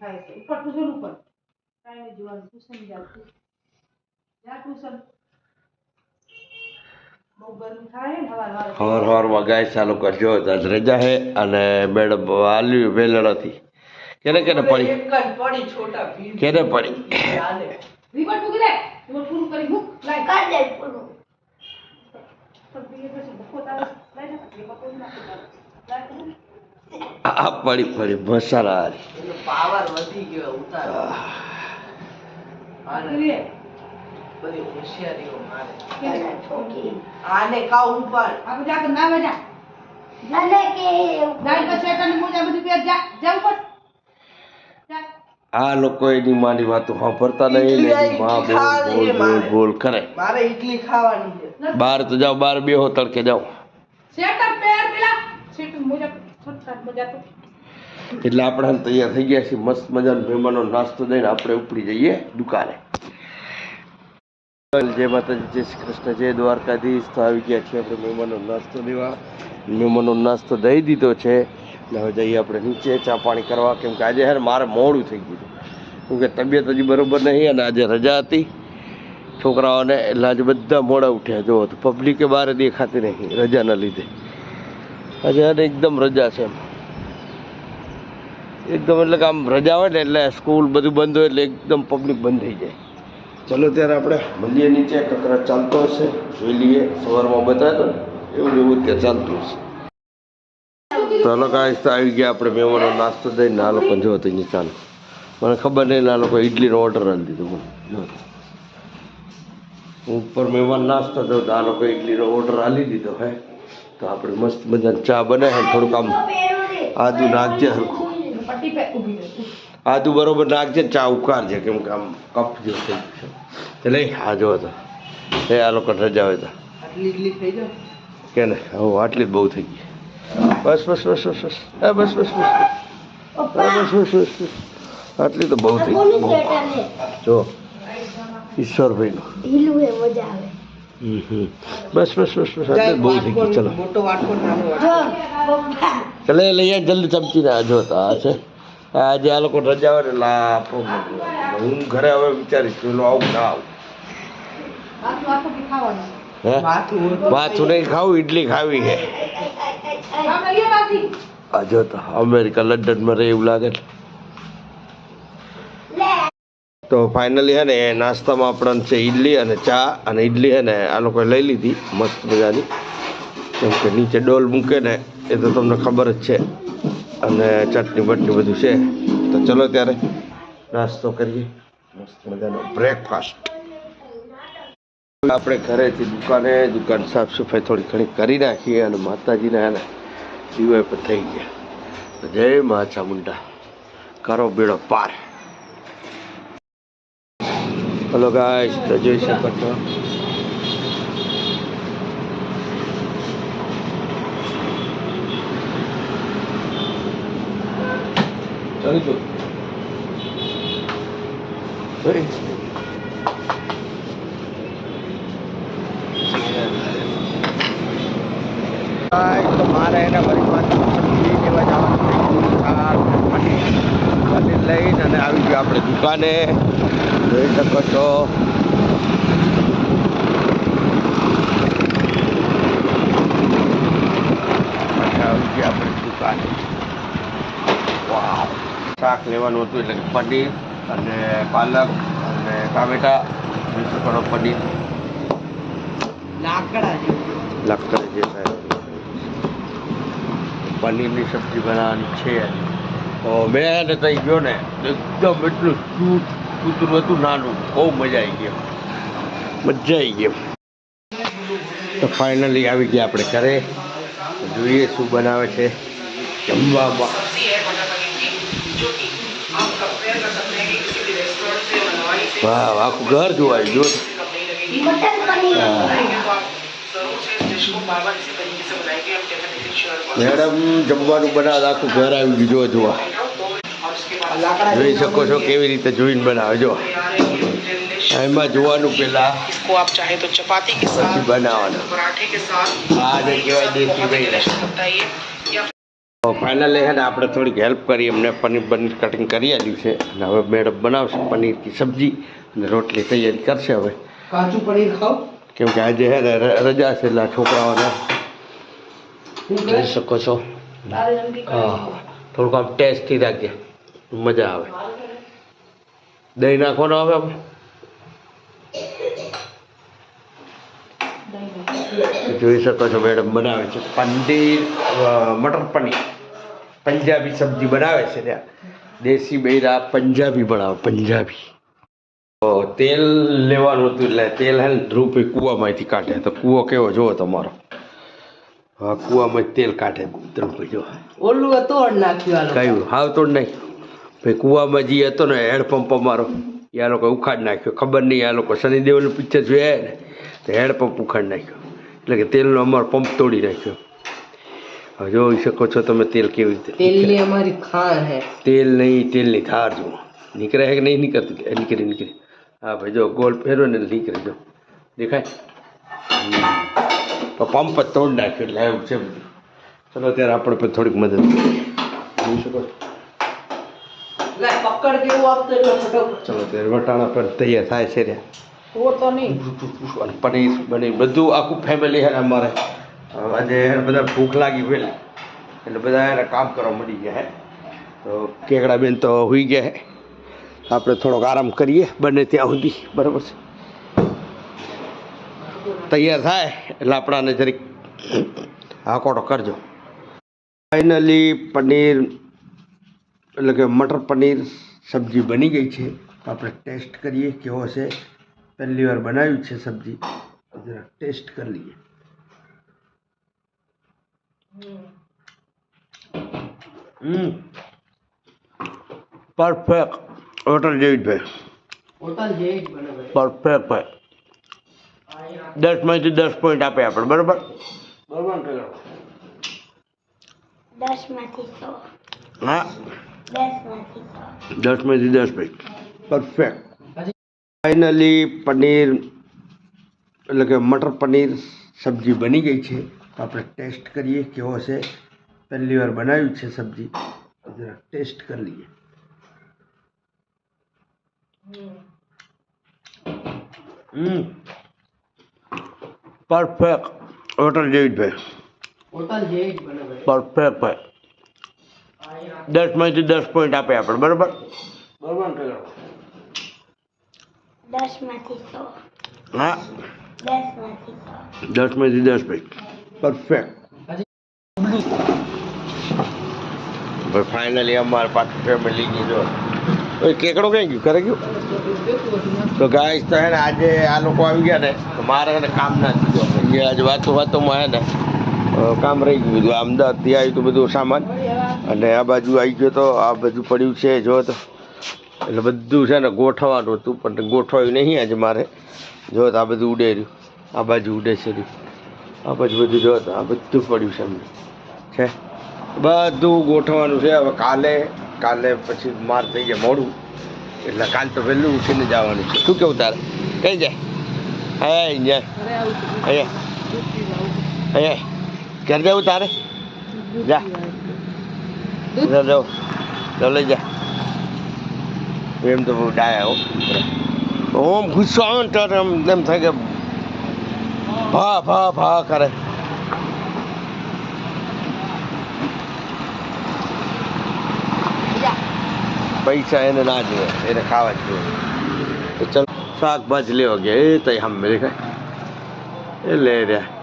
થાય છે. ઉપર ટ્યુશન ઉપર. કાંઈ નહીં જોવાનું ટ્યુશન જા તું. જા ટ્યુશન બહુ ગરમી થાય હવાર હવાર. હવાર ગાય ચાલુ કરજો. રજા હે અને મેડમ વાલી વેલણ હતી. કેને કેને પડી? એક પડી છોટા ભીમ કેને પડી? ચાલે. રિવર્ટ મૂકી દે. રિવર્ટ પૂરું કરી મૂક. લાઈ કાઢ દે પૂરું. પણ બીજે પછી ભૂખો તારે. લાઈ ના. એ આ પડી પડી મસાલા પાવર વધી ગયો ઉતાર. બધી હોશિયારીઓ મારે. આને કાઉ ઉપર આગળ જા ના વજા તને કે ગાડી પર સ્વેટર મોજા બધું પહેર જા. જા ઉપર. આ લોકો એની માની વાતો સાંભળતા નહીં ને એની માં બોલ બોલ બોલ બોલ કરે મારે ઈડલી ખાવાની છે. બહાર તો જાઓ બહાર બેહો તડકે પેલા. મોજા મોજા તો એટલે આપણે તૈયાર થઈ ગયા છીએ. મસ્ત મજાનો મહેમાનો નાસ્તો દઈને આપણે ઉપડી જઈએ દુકાને. જય માતાજી, જય શ્રી કૃષ્ણ, જય દ્વારકાધીશ. તો આવી ગયા છીએ આપણે મહેમાનો નાસ્તો દેવા. મહેમાનો નાસ્તો દઈ દીધો છે. ને હવે જઈએ આપણે નીચે ચા પાણી કરવા. કેમ કે આજે હેર મારે મોડું થઈ ગયું કેમ કે તબિયત હજી બરોબર નહીં અને આજે રજા હતી. છોકરાઓને એટલે આજે બધા મોડા ઉઠ્યા. તો પબ્લિકે બહાર દેખાતી નહીં, રજાના લીધે. આજે હે એકદમ રજા છે એકદમ એટલે કે આમ રજા હોય ને એટલે સ્કૂલ બધું બંધ હોય એટલે એકદમ પબ્લિક બંધ થઈ જાય. ચલો ત્યારે આપણે મળીએ નીચે કકરા ચાલતો હશે. જોઈ લઈએ સવારમાં બતાવ્યો ને. એવું એવું ત્યાં ચાલતું હશે. ચાલો કાંઈ આવી ગયા આપણે મહેમાનો નાસ્તો દઈને. આ લોકો જો હતી ચાલો. મને ખબર નહીં આ લોકો ઇડલીનો ઓર્ડર આપી દીધો. મને ઉપર મહેમાન નાસ્તો થયો તો આ લોકો ઇડલીનો ઓર્ડર આપી દીધો હે. તો આપણે મસ્ત મજાની ચા બનાવે થોડુંક આમ આદુ નાખજે હરખું આદુ બરોબર નાખજે ચા ઉકાળજે કેમ કે આમ કપ જેવું થઈ ગયું છે. લઈ હા જો તો. એ આ લોકો રજા હોય તો. કે ને હવે આટલી જ બહુ થઈ ગઈ. બસ બસ બસ બસ બસ. હા બસ બસ બસ. બસ બસ બસ બસ. આટલી તો બહુ થઈ ગઈ. જો ઈશ્વરભાઈનું. ઢીલું હે મજા આવે હમ હમ બસ બસ બસ બસ આટલી જ બહુ થઈ ગઈ ચલો મોટો વાટકો ને નાનો વાટકો જો પપ્પા ચલે લઈ આવ જલ્દી ચમચી ને આ જો તો આ છે આજે આ લોકો રજા હોય ને એટલે આ પ્રોબ્લેમ હું ઘરે હવે વિચારીશ પેલો આવું ના આવું આટલું આટલું બી ખાવાનું હે માથું હોય તો માથું નહીં ખાવું ઇડલી ખાવી છે આપણે લઈએ બાકી આ જો તો અમેરિકા લંડનમાં રહે એવું લાગે ને તો ફાઇનલી હે ને નાસ્તામાં આપણને છે ઇડલી અને ચા અને ઇડલી હે ને આ લોકોએ લઈ લીધી, મસ્ત મજાની. કેમ કે નીચે ડોલ મૂકે ને એ તો તમને ખબર જ છે. અને ચટણી બટણી બધું છે. તો ચલો ત્યારે નાસ્તો કરીએ. મસ્ત મજાનો બ્રેકફાસ્ટ આપણે ઘરેથી દુકાને, દુકાન સાફ સફાઈ થોડી ઘણી કરી નાખીએ અને માતાજીને એને ને જીવાય પર થઈ ગયા. જય મા ચામુંડા કરો બેડો પાર. હલો ગાઈસ તો જોઈ શકો છો મારે એના પનીર લઈને અને આવી ગયો આપણે દુકાને જોઈ શકો છો આપણે દુકાને. વાવ. શાક લેવાનું હતું એટલે પનીર અને પાલક અને ટામેટા. જોઈ શકો છો પનીર લાકડા જે સાહેબ. પનીરની સબ્જી બનાવવાની છે. તો મેં ને થઈ ગયો ને એકદમ એટલું ચૂટ કૂતરું હતું નાનું બહુ મજા આવી ગઈ. મજા આવી ગઈ. તો ફાઇનલી આવી ગયા આપણે ઘરે. જોઈએ શું બનાવે છે. જમવામાં. વાહ આખું ઘર જોવાય જો. મેડમ જમવાનું બનાવે આખું ઘર આવી ગયું જો જોવા. લાકડા જોઈ શકો છો કેવી રીતે જોઈને બનાવજો એમાં જોવાનું પેલા આપ ચાહે તો ચપાતી કે સાથ બનાવવાનું. પરાઠે કે સાથ આ જે કહેવાય દેશી ભાઈ ફાઇનલ એ ને આપણે થોડીક હેલ્પ કરી અમને પનીર પનીર કટિંગ કરી આપ્યું છે. અને હવે મેડમ બનાવશે પનીરની સબ્જી અને રોટલી તૈયારી કરશે હવે. કાચું પનીર ખાવ કેમ કે આજે હે ને રજા છે એટલે છોકરાઓને જોઈ શકો છો. થોડુંક આમ ટેસ્ટથી રાખજે મજા આવે. દહીં નાખવાનો આવે? જોઈ શકો છો મેડમ બનાવે છે. પનીર મટર પનીર. પંજાબી સબ્જી બનાવે છે ત્યાં. દેશી બૈરા પંજાબી બનાવે પંજાબી. તેલ લેવાનું હતું એટલે તેલ હે ને ધ્રુવભાઈ કૂવામાંથી કાઢે. તો કૂવો કેવો જોવો તમારો? હા કૂવામાં તેલ કાઢે ધ્રુવભાઈ જો. ઓલું તોડ નાખ્યું કયું? હાવ તો નહીં ભાઈ કૂવામાં જે હતો ને હેડપંપ અમારો. એ આ લોકો ઉખાડ નાખ્યો. ખબર નહીં આ લોકો શનિ દેવલનું પિક્ચર જોયા ને તો હેડપંપ ઉખાડ નાખ્યો. એટલે કે તેલનો અમારો પંપ તોડી નાખ્યો. હવે જોઈ શકો છો તમે તેલ કેવી રીતે તેલની અમારી ખાણ હે. તેલ નહીં તેલની ધાર જુઓ. નીકળે છે કે નહીં નીકળતી? નીકળી નીકળી. હા ભાઈ જો ગોળ ફેરવો ને નીકળે જો. દેખાય? તો પંપ જ તોડી નાખ્યો એટલે એવું છે બધું. ચલો ત્યારે આપણે પણ થોડીક મદદ કરી જોઈ શકો છો? પકડ કેવું આપતો એટલે ફટાફટ ચલો ત્યારે વટાણા પર તૈયાર થાય છે રે. તો તો નહીં. પનીર બની બધું આખું ફેમિલી છે અમારે. આજે બધા ભૂખ લાગી વેલી એટલે બધા એને કામ કરવા મળી ગયા હે. તો કેકડા બેન તો હોઈ ગયા હે. આપણે થોડોક આરામ કરીએ બને ત્યાં સુધી. બરાબર છે? તૈયાર થાય એટલે આપણાને જરીક હાકોટો કરજો. ફાઇનલી પનીર એટલે કે મટર પનીર સબ્જી બની ગઈ છે આપણે ટેસ્ટ કરીએ કેવો છે પહેલી વાર બનાવ્યું છે સબ્જી તો જરા ટેસ્ટ કરી લઈએ હમ પરફેક્ટ હોટલ જેવી જ ભાઈ હોટલ જેવી જ બને ભાઈ પરફેક્ટ ભાઈ દસમાંથી દસ પોઈન્ટ આપે આપણે બરાબર બરાબર ને કયો? દસમાંથી સો હા દસમાંથી સો દસમાંથી દસ ભાઈ પરફેક્ટ ફાઇનલી પનીર એટલે કે મટર પનીર સબ્જી બની ગઈ છે તો આપણે ટેસ્ટ કરીએ કેવો છે પહેલી વાર બનાવ્યું છે સબ્જી તો જરા ટેસ્ટ કરી લઈએ હમ પરફેક્ટ હોટલ જેવી જ ભાઈ હોટલ જેવી જ બને ભાઈ પરફેક્ટ ભાઈ દસમાંથી દસ પોઈન્ટ આપે આપણે બરાબર? બરાબર ને દસ હા. દસ દસમાંથી દસ ભાઈ. પરફેક્ટ ફાઇનલી અમારે પાછું ફેમિલી જો. કેકડો ક્યાં ગયું? કરે ગયું? તો ગાય તો હે ને આજે આ લોકો આવી ગયા ને મારે હે ને કામ ના થયું આજે વાતો વાતોમાં હે ને કામ રહી ગયું બધું. અમદાવાદથી આવ્યું તો બધું સામાન. અને આ બાજુ આવી ગયો તો આ બધું પડ્યું છે જો તો. એટલે બધું છે ને ગોઠવવાનું હતું પણ ગોઠવાયું નહીં આજે મારે. જો તો આ બધું ઉડે રહ્યું. આ બાજુ ઉડે છે રહ્યું. આ બાજુ બધું જો આ બધું પડ્યું છે એમને છે? બધું ગોઠવવાનું છે. હવે કાલે કાલે પછી માર થઈ જાય મોડું. એટલે કાલ તો વહેલું ઉઠીને જવાનું છે. શું કેવું તારે? કઈ જાય? હા અહીંયા અહીંયા. અહીંયા. ક્યારે જવું તારે? જા. જા જાઓ ચાલો લઈ જા. એમ તો બહુ ડાયા હો. ઓમ ગુસ્સો આવે ને ત્યારે એમ એમ થાય કે ભા ભા ભા કરે. પૈસા એને ના જોઈએ એને ખાવા જ જોઈએ. તો ચાલો શાકભાજી લેવા ગયા. એ તઈ હમ દેખાય. એ લે રહ્યા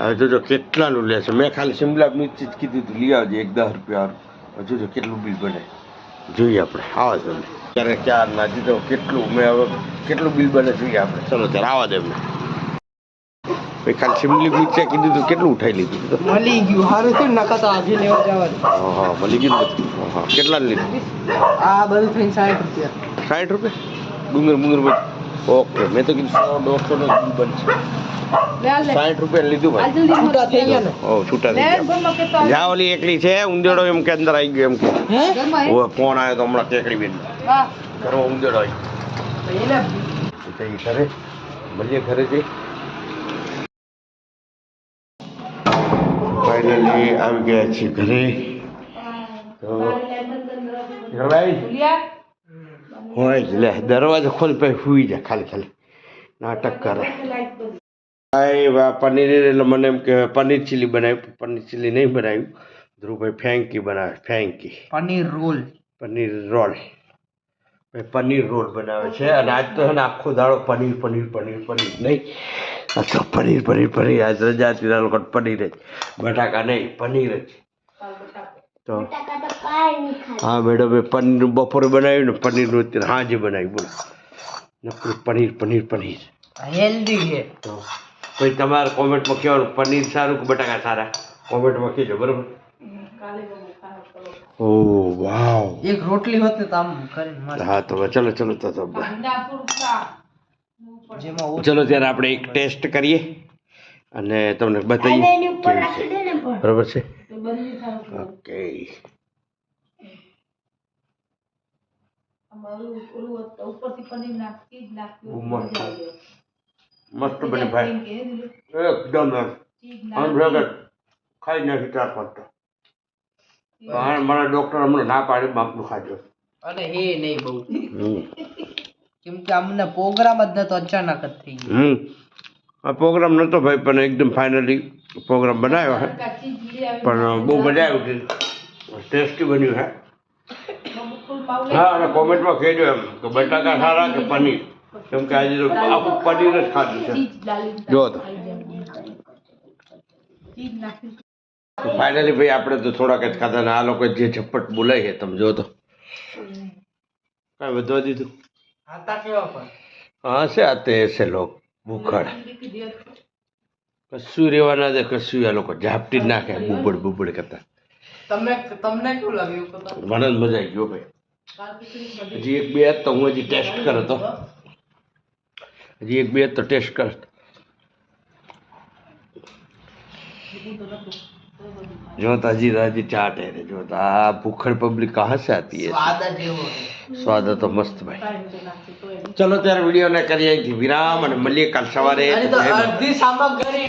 જોજો કેટલાનું લેશે? મેં ખાલી શિમલા મિર્ચી જ કીધું હતું. લઈ આવજે એક દસ રૂપિયા જોજો કેટલું બિલ બને? જોઈએ આપણે આવા જલ્દી ત્યારે ચાર ના જીતો કેટલું? મેં હવે કેટલું બિલ બને જોઈએ આપણે? ચલો ત્યારે આવા દે એમને ભાઈ ખાલી શિમલી મિર્ચા કીધું હતું કેટલું ઉઠાઈ લીધું? મળી ગયું સારું થયું નકા તો આજે લેવા જવાનું. હા હા મળી ગયું હા કેટલા લીધું? આ બધું થઈને સાઠ રૂપિયા. સાઠ રૂપિયા? ડુંગર મુંગર ઓકે મેં તો કીધું સો દોઢસો નો બિલ બનશે. સાઠ રૂપિયા લીધું ભાઈ. છૂટા થઈ ગયા ને. ઓ છૂટા થઈ ગયા જા ઓલી એકલી છે ઉંદેડો એમ કે અંદર આવી ગયો એમ કે. ફોન આવ્યો તો હમણાં કેકડી બેન. ઘરમાં ઉંદેડો આવી. ઘરે મળીએ ઘરે જઈ. ફાઇનલી ફાઇનલી આવી ગયા છીએ ઘરે. તો ભાઈ હોય લે દરવાજો ખોલ પછી સુઈ જાય ખાલી ખાલી. નાટક કરે. વા પનીર એટલે મને એમ કે પનીર ચીલી બનાવ્યું. પનીર ચીલી નહીં બનાવ્યું. ધ્રુવભાઈ ફેંકી બનાવે frankie. Paneer roll. Paneer roll. Paneer roll બનાવે છે. અને આજ તો આખો દાડો પનીર પનીર પનીર પનીર નહીં. આ તો પનીર પનીર પનીર. આજ રજા હતી લોકો પનીર જ. બટાકા નહીં પનીર જ. તો હા મેડમ પનીર બપોરે બનાવ્યું ને પનીરનું અત્યારે હાજે બનાવ્યું. બોલો. નકરું પનીર પનીર પનીર. હેલ્ધી છે. તો પછી તમારે કોમેન્ટમાં કહેવાનું પનીર સારું કે બટાકા સારા? કોમેન્ટમાં કહેજો બરાબર? ઓ વાવ. એક રોટલી હોત ને તો આમ કરીને હા તો ચલો ચલો તો તો જેમાં ચલો ત્યારે આપણે એક ટેસ્ટ કરીએ અને તમને બતાવીએ બરાબર છે? ઓકે. ઉપરથી પનીર નાખી જ નાખ્યું. બહુ મસ્ત. બને ભાઈ. એકદમ એમ. આમ ખાઈ નથી ચાર પાંચ તો. મારા મારા અમને હમણાં ના પાડી માપનું ખાજો. અને એ નહીં બહુ. હમ. કેમ કે અમને પ્રોગ્રામ જ નતો અચાનક જ થઈ ગયો. હમ. આ પ્રોગ્રામ નહોતો ભાઈ પણ એકદમ ફાઇનલી પ્રોગ્રામ બનાવ્યો હે. પણ બહુ મજા આવી હતી ટેસ્ટી બન્યું હે. હા અને કોમેન્ટમાં કહેજો એમ કે બટાકા સારા કે પનીર? કેમ કે આજે આખું પનીર જ ખાધું છે. જો તો. ફાઇનલી ભાઈ આપણે તો થોડાક જ ખાધા ને આ લોકો જે ઝપટ બોલાય છે તમે જો તો. કાંઈ વધવા દીધું? હતા હા છે આ તે છે લોક ભૂખડ. કશું રહેવાના દે કશું આ લોકો ઝાપટી નાખે બુબડ બુબડ કરતા. તમે તમને કેવું લાગ્યું? મને મજા આવી ગયો ભાઈ. હજી એક બે તો હું હજી ટેસ્ટ કરો તો. હજી એક બે જ તો ટેસ્ટ કરો જો તો હજી હજી ચાટ है जो तो આ ભૂખડ પબ્લિક कहाँ से आती है સ્વાદ જ એવો છે સ્વાદ તો મસ્ત ભાઈ ચલો ત્યારે વિડીયોને કરીએ અહીંથી વિરામ અને મળીએ કાલ સવારે અને તો અડધી સામગ્રી